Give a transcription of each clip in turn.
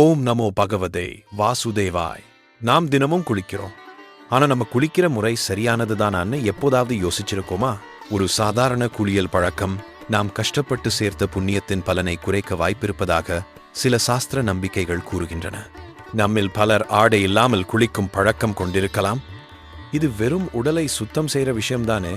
ஓம் நமோ பகவதே வாசுதேவாய். நாம் தினமும் குளிக்கிறோம். ஆனா நம்ம குளிக்கிற முறை சரியானதுதானான்னு எப்போதாவது யோசிச்சிருக்கோமா? ஒரு சாதாரண குளியல் பழக்கம் நாம் கஷ்டப்பட்டு சேர்த்த புண்ணியத்தின் பலனை குறைக்க வாய்ப்பிருப்பதாக சில சாஸ்திர நம்பிக்கைகள் கூறுகின்றன. நம்மில் பலர் ஆடை இல்லாமல் குளிக்கும் பழக்கம் கொண்டிருக்கலாம். இது வெறும் உடலை சுத்தம் செய்கிற விஷயம்தானே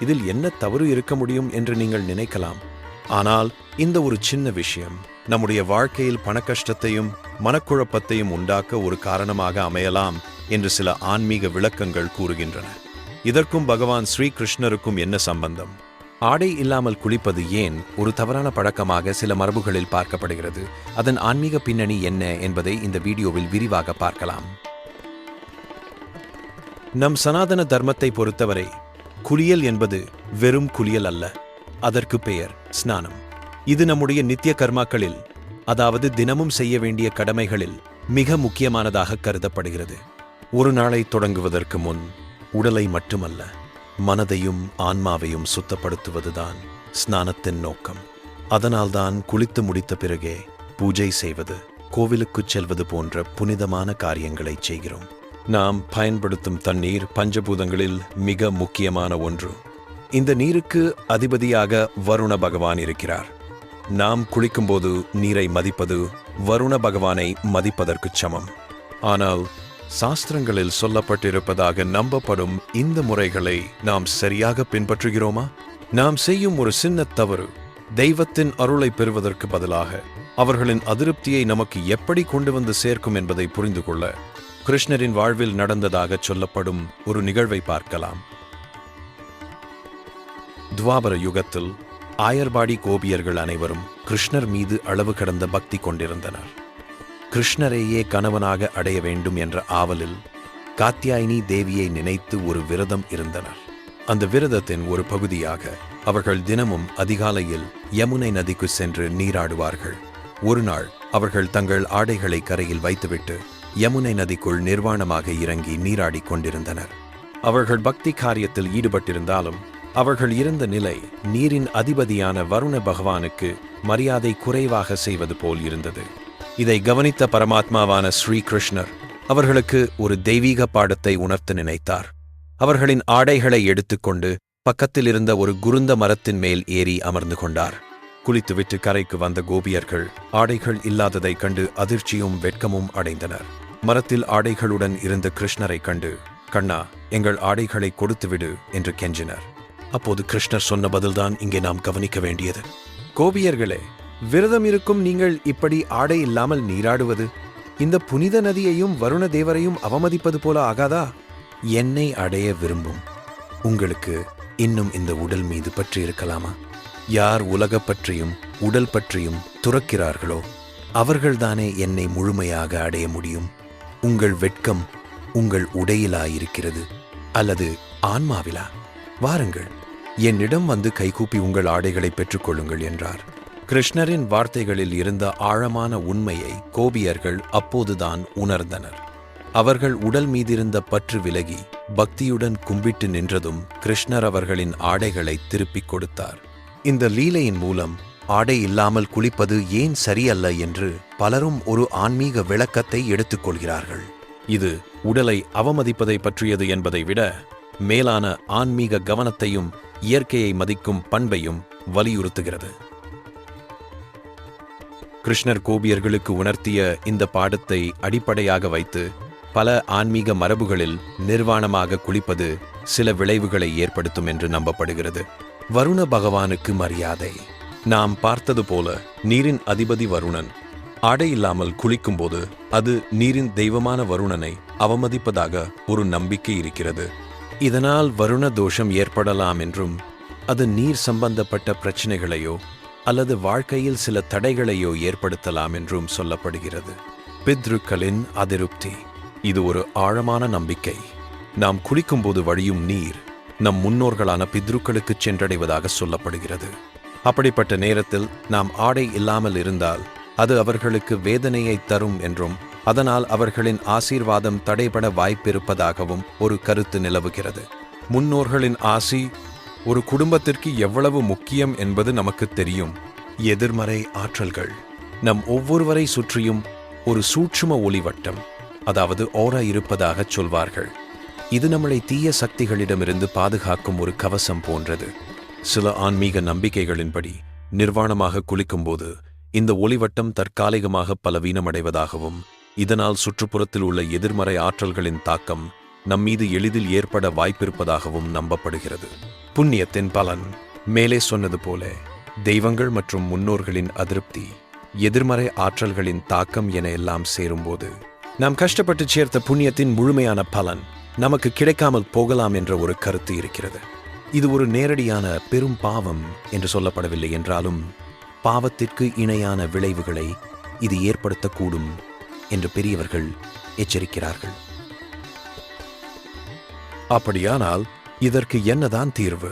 இதில் என்ன தவறு இருக்க முடியும் என்று நீங்கள் நினைக்கலாம். ஆனால் இந்த ஒரு சின்ன விஷயம் நம்முடைய வாழ்க்கையில் பணக்கஷ்டத்தையும் மனக்குழப்பத்தையும் உண்டாக்க ஒரு காரணமாக அமையலாம் என்று சில ஆன்மீக விளக்கங்கள் கூறுகின்றன. இதற்கும் பகவான் ஸ்ரீகிருஷ்ணருக்கும் என்ன சம்பந்தம்? ஆடை இல்லாமல் குளிப்பது ஏன் ஒரு தவறான பழக்கமாக சில மரபுகளில் பார்க்கப்படுகிறது? அதன் ஆன்மீக பின்னணி என்ன என்பதை இந்த வீடியோவில் விரிவாக பார்க்கலாம். நம் சனாதன தர்மத்தை பொறுத்தவரை குளியல் என்பது வெறும் குளியல் அல்ல. அதற்கு பெயர் ஸ்நானம். இது நம்முடைய நித்திய கர்மாக்களில் அதாவது தினமும் செய்ய வேண்டிய கடமைகளில் மிக முக்கியமானதாக கருதப்படுகிறது. ஒரு நாளை தொடங்குவதற்கு முன் உடலை மட்டுமல்ல மனதையும் ஆன்மாவையும் சுத்தப்படுத்துவதுதான் ஸ்நானத்தின் நோக்கம். அதனால்தான் குளித்து முடித்த பிறகே பூஜை செய்வது கோவிலுக்குச் செல்வது போன்ற புனிதமான காரியங்களை செய்கிறோம். நாம் பயன்படுத்தும் தண்ணீர் பஞ்சபூதங்களில் மிக முக்கியமான ஒன்று. இந்த நீருக்கு அதிபதியாக வருண பகவான் இருக்கிறார். நாம் குளிக்கும்போது நீரை மதிப்பது வருண பகவானை மதிப்பதற்கு சமம். ஆனால் சாஸ்திரங்களில் சொல்லப்பட்டிருப்பதாக நம்பப்படும் இந்த முறைகளை நாம் சரியாக பின்பற்றுகிறோமா? நாம் செய்யும் ஒரு சின்ன தவறு தெய்வத்தின் அருளை பெறுவதற்கு பதிலாக அவர்களின் அதிருப்தியை நமக்கு எப்படி கொண்டு வந்து சேர்க்கும் என்பதை புரிந்து கொள்ள கிருஷ்ணரின் வாழ்வில் நடந்ததாக சொல்லப்படும் ஒரு நிகழ்வை பார்க்கலாம். துவாபர யுகத்தில் ஆயர்பாடி கோபியர்கள் அனைவரும் கிருஷ்ணர் மீது அளவு கடந்த பக்தி கொண்டிருந்தனர். கிருஷ்ணரையே கணவனாக அடைய வேண்டும் என்ற ஆவலில் காத்தியாயினி தேவியை நினைத்து ஒரு விரதம் இருந்தனர். அந்த விரதத்தின் ஒரு பகுதியாக அவர்கள் தினமும் அதிகாலையில் யமுனை நதிக்கு சென்று நீராடுவார்கள். ஒரு நாள் அவர்கள் தங்கள் ஆடைகளை கரையில் வைத்துவிட்டு யமுனை நதிக்குள் நிர்வாணமாக இறங்கி நீராடிக் கொண்டிருந்தனர். அவர்கள் பக்தி காரியத்தில் ஈடுபட்டிருந்தாலும் அவர்கள் இருந்த நிலை நீரின் அதிபதியான வருண பகவானுக்கு மரியாதை குறைவாக செய்வது போல் இருந்தது. இதை கவனித்த பரமாத்மாவான ஸ்ரீ கிருஷ்ணர் அவர்களுக்கு ஒரு தெய்வீக பாடத்தை உணர்த்த நினைத்தார். அவர்களின் ஆடைகளை எடுத்துக்கொண்டு பக்கத்தில் இருந்த ஒரு குருந்த மரத்தின் மேல் ஏறி அமர்ந்து கொண்டார். குளித்துவிட்டு கரைக்கு வந்த கோபியர்கள் ஆடைகள் இல்லாததைக் கண்டு அதிர்ச்சியும் வெட்கமும் அடைந்தனர். மரத்தில் ஆடைகளுடன் இருந்த கிருஷ்ணரைக் கண்டு கண்ணா எங்கள் ஆடைகளை கொடுத்துவிடு என்று கெஞ்சினர். அப்போது கிருஷ்ணர் சொன்ன பதில்தான் இங்கே நாம் கவனிக்க வேண்டியது. கோபியர்களே விரதம் இருக்கும் நீங்கள் இப்படி ஆடை இல்லாமல் நீராடுவது இந்த புனித நதியையும் வருண தேவரையும் அவமதிப்பது போல ஆகாதா? என்னை அடைய விரும்பும். உங்களுக்கு இன்னும் இந்த உடல் மீது பற்றி இருக்கலாமா? யார் உலகப் பற்றியும் உடல் பற்றியும் துறக்கிறார்களோ அவர்கள்தானே என்னை முழுமையாக அடைய முடியும். உங்கள் வெட்கம் உங்கள் உடையிலாயிருக்கிறது. அல்லது ஆன்மாவிலா? வாருங்கள். என்னிடம் வந்து கைகூப்பி உங்கள் ஆடைகளை பெற்றுக்கொள்ளுங்கள் என்றார். கிருஷ்ணரின் வார்த்தைகளில் இருந்த ஆழமான உண்மையை கோபியர்கள் அப்போதுதான் உணர்ந்தனர். அவர்கள் உடல் மீதிருந்த பற்று விலகி பக்தியுடன் கும்பிட்டு நின்றதும் கிருஷ்ணர் அவர்களின் ஆடைகளை திருப்பிக் கொடுத்தார். இந்த லீலையின் மூலம் ஆடை இல்லாமல் குளிப்பது ஏன் சரியல்ல என்று பலரும் ஒரு ஆன்மீக விளக்கத்தை எடுத்துக்கொள்கிறார்கள் இது உடலை அவமதிப்பதை பற்றியது என்பதை விட மேலான ஆன்மீக கவனத்தையும் இயற்கையை மதிக்கும் பண்பையும் வலியுறுத்துகிறது. கிருஷ்ணர் கோபியர்களுக்கு உணர்த்திய இந்த பாடத்தை அடிப்படையாக வைத்து பல ஆன்மீக மரபுகளில் நிர்வாணமாக குளிப்பது சில விளைவுகளை ஏற்படுத்தும் என்று நம்பப்படுகிறது. வருண பகவானுக்கு மரியாதை. நாம் பார்த்தது போல நீரின் அதிபதி வருணன் ஆடை இல்லாமல் குளிக்கும்போது அது நீரின் தெய்வமான வருணனை அவமதிப்பதாக ஒரு நம்பிக்கை இருக்கிறது. இதனால் வருண தோஷம் ஏற்படலாம் என்றும் அது நீர் சம்பந்தப்பட்ட பிரச்சனைகளையோ அல்லது வாழ்க்கையில் சில தடைகளையோ ஏற்படுத்தலாம் என்றும் சொல்லப்படுகிறது. பித்ருக்களின் அதிருப்தி. இது ஒரு ஆழமான நம்பிக்கை. நாம் குளிக்கும்போது வழியும் நீர் நம் முன்னோர்களான பித்ருக்களுக்கு சென்றடைவதாக சொல்லப்படுகிறது. அப்படிப்பட்ட நேரத்தில் நாம் ஆடை இல்லாமல் இருந்தால் அது அவர்களுக்கு வேதனையை தரும் என்றும் அதனால் அவர்களின் ஆசீர்வாதம் தடைபட வாய்ப்பிருப்பதாகவும் ஒரு கருத்து நிலவுகிறது. முன்னோர்களின் ஆசி ஒரு குடும்பத்திற்கு எவ்வளவு முக்கியம் என்பது நமக்கு தெரியும். எதிர்மறை ஆற்றல்கள். நம் ஒவ்வொருவரை சுற்றியும் ஒரு சூட்சும ஒளிவட்டம் அதாவது ஓரா இருப்பதாகச் சொல்வார்கள். இது நம்மளை தீய சக்திகளிடமிருந்து பாதுகாக்கும் ஒரு கவசம் போன்றது. சில ஆன்மீக நம்பிக்கைகளின்படி நிர்வாணமாக குளிக்கும்போது இந்த ஒளிவட்டம் தற்காலிகமாக பலவீனமடைவதாகவும் இதனால் சுற்றுப்புறத்தில் உள்ள எதிர்மறை ஆற்றல்களின் தாக்கம் நம்மீது எளிதில் ஏற்பட வாய்ப்பிருப்பதாகவும் நம்பப்படுகிறது. புண்ணியத்தின் பலன் மேலே சொன்னது போல தெய்வங்கள் மற்றும் முன்னோர்களின் அதிருப்தி எதிர்மறை ஆற்றல்களின் தாக்கம் என எல்லாம் சேரும்போது நாம் கஷ்டப்பட்டு சேர்த்த புண்ணியத்தின் முழுமையான பலன் நமக்கு கிடைக்காமல் போகலாம் என்ற ஒரு கருத்து இருக்கிறது. இது ஒரு நேரடியான பெரும் பாவம் என்று சொல்லப்படவில்லை என்றாலும் பாவத்திற்கு இணையான விளைவுகளை இது ஏற்படுத்தக்கூடும் என்று பெரியவர்கள் எச்சரிக்கிறார்கள். அப்படியானால் இதற்கு என்னதான் தீர்வு?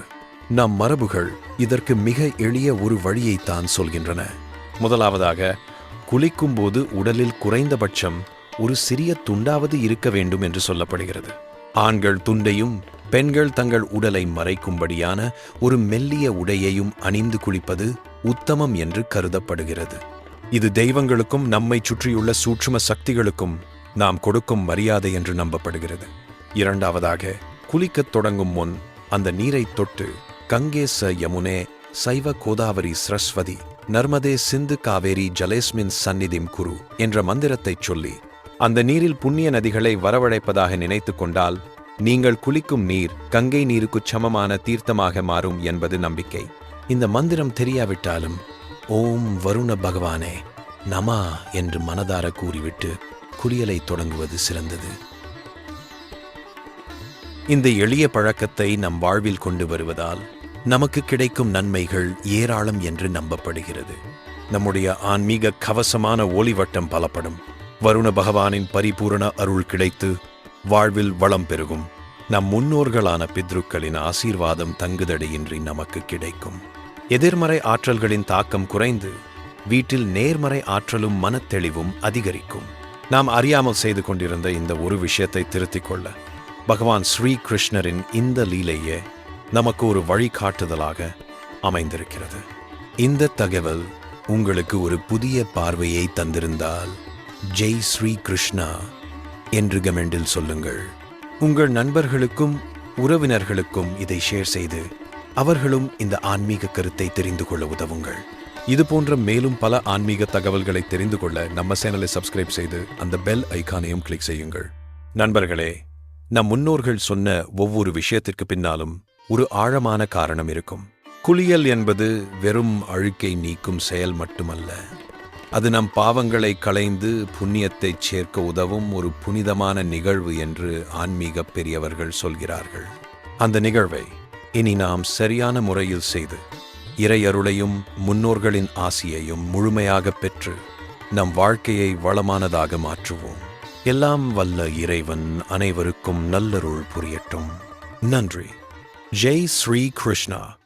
நம் மரபுகள் இதற்கு மிக எளிய ஒரு வழியைத்தான் சொல்கின்றன. முதலாவதாக குளிக்கும்போது உடலில் குறைந்தபட்சம் ஒரு சிறிய துண்டாவது இருக்க வேண்டும் என்று சொல்லப்படுகிறது. ஆண்கள் துண்டையும் பெண்கள் தங்கள் உடலை மறைக்கும்படியான ஒரு மெல்லிய உடையையும் அணிந்து குளிப்பது உத்தமம் என்று கருதப்படுகிறது. இது தெய்வங்களுக்கும் நம்மை சுற்றியுள்ள சூட்சும சக்திகளுக்கும் நாம் கொடுக்கும் மரியாதை என்று நம்பப்படுகிறது. இரண்டாவதாக குளிக்கத் தொடங்கும் முன் அந்த நீரை தொட்டு கங்கே ச யமுனே சைவ கோதாவரி சரஸ்வதி நர்மதே சிந்து காவேரி ஜலேஸ்மின் சந்நிதிம் குரு என்ற மந்திரத்தை சொல்லி அந்த நீரில் புண்ணிய நதிகளை வரவழைப்பதாக நினைத்து கொண்டால் நீங்கள் குளிக்கும் நீர் கங்கை நீருக்குச் சமமான தீர்த்தமாக மாறும் என்பது நம்பிக்கை. இந்த மந்திரம் தெரியாவிட்டாலும் ஓம் வருண பகவானே நமா என்று மனதார கூறிவிட்டு குளியலை தொடங்குவது சிறந்தது. இந்த எளிய பழக்கத்தை நம் வாழ்வில் கொண்டு வருவதால் நமக்கு கிடைக்கும் நன்மைகள் ஏராளம் என்று நம்பப்படுகிறது. நம்முடைய ஆன்மீக கவசமான ஒளிவட்டம் பலப்படும். வருண பகவானின் பரிபூரண அருள் கிடைத்து வாழ்வில் வளம் பெருகும். நம் முன்னோர்களான பித்ருக்களின் ஆசீர்வாதம் தங்குதடையின்றி நமக்கு கிடைக்கும். எதிர்மறை ஆற்றல்களின் தாக்கம் குறைந்து வீட்டில் நேர்மறை ஆற்றலும் மனத்தெளிவும் அதிகரிக்கும். நாம் அறியாமல் செய்து கொண்டிருந்த இந்த ஒரு விஷயத்தை திருத்திக் கொள்ள பகவான் ஸ்ரீ கிருஷ்ணரின் இந்த லீலையே நமக்கு ஒரு வழிகாட்டுதலாக அமைந்திருக்கிறது. இந்த தகவல் உங்களுக்கு ஒரு புதிய பார்வையை தந்திருந்தால் ஜெய் ஸ்ரீ கிருஷ்ணா என்று கமெண்டில் சொல்லுங்கள். உங்கள் நண்பர்களுக்கும் உறவினர்களுக்கும் இதை ஷேர் செய்து அவர்களும் இந்த ஆன்மீக கருத்தை தெரிந்து கொள்ள உதவுங்கள். இது போன்ற மேலும் பல ஆன்மீக தகவல்களை தெரிந்து கொள்ள நம்ம சேனலை சப்ஸ்கிரைப் செய்து அந்த பெல் ஐக்கானையும் கிளிக் செய்யுங்கள். நண்பர்களே நம் முன்னோர்கள் சொன்ன ஒவ்வொரு விஷயத்திற்கு பின்னாலும் ஒரு ஆழமான காரணம் இருக்கும். குளியல் என்பது வெறும் அழுக்கை நீக்கும் செயல் மட்டுமல்ல. அது நம் பாவங்களை களைந்து புண்ணியத்தை சேர்க்க உதவும் ஒரு புனிதமான நிகழ்வு என்று ஆன்மீக பெரியவர்கள் சொல்கிறார்கள். அந்த நிகழ்வை இனி நாம் சரியான முறையில் செய்து இறையருளையும் முன்னோர்களின் ஆசியையும் முழுமையாக பெற்று நம் வாழ்க்கையை வளமானதாக மாற்றுவோம். எல்லாம் வல்ல இறைவன் அனைவருக்கும் நல்லருள் புரியட்டும். நன்றி. ஜெய் ஸ்ரீ கிருஷ்ணா.